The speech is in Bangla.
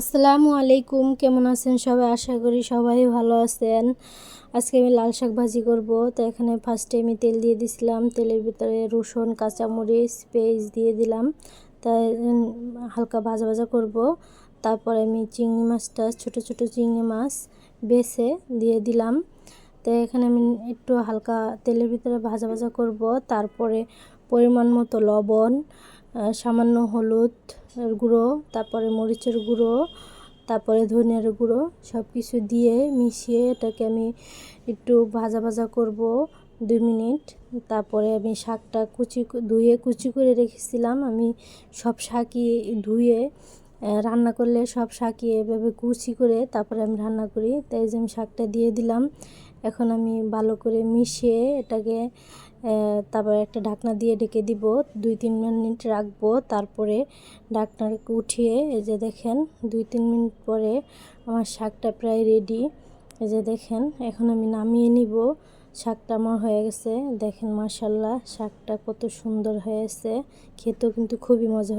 আসসালামু আলাইকুম, কেমন আছেন সবাই? আশা করি সবাই ভালো আছেন। আজকে আমি লাল শাক ভাজি করব। তো এখানে ফার্স্টে আমি তেল দিয়ে দিছিলাম। তেলের ভিতরে রসুন, কাঁচামরিচ পেঁয়াজ দিয়ে দিলাম। তাই হালকা ভাজা ভাজা করব। তারপরে আমি চিংড়ি মাছটা, ছোট ছোট চিংড়ি মাছ বেছে দিয়ে দিলাম। তো এখানে আমি একটু হালকা তেলের ভিতরে ভাজা ভাজা করব। তারপরে পরিমাণ মতো লবণ সামান্য হলুদ গুঁড়ো, তারপরে মরিচের গুঁড়ো, তারপরে ধনিয়ার গুঁড়ো সব কিছু দিয়ে মিশিয়ে এটাকে আমি একটু ভাজা ভাজা করব দুই মিনিট। তারপরে আমি শাকটা কুচি ধুয়ে কুচি করে রেখেছিলাম। আমি সব শাকই ধুয়ে রান্না করলে সব শাকই এভাবে কুচি করে তারপরে আমি রান্না করি। তাই যে আমি শাকটা দিয়ে দিলাম, এখন আমি ভালো করে মিশিয়ে এটাকে তারপরে একটা ঢাকনা দিয়ে ঢেকে দিব, দুই তিন মিনিট রাখব। তারপরে ঢাকনা উঠিয়ে, এই যে দেখেন, দুই তিন মিনিট পরে আমার শাকটা প্রায় রেডি এই যে দেখেন, এখন আমি নামিয়ে নিব। শাকটা আমার হয়ে গেছে। দেখেন মাসাল্লাহ শাকটা কত সুন্দর হয়েছে। খেতেও কিন্তু খুবই মজা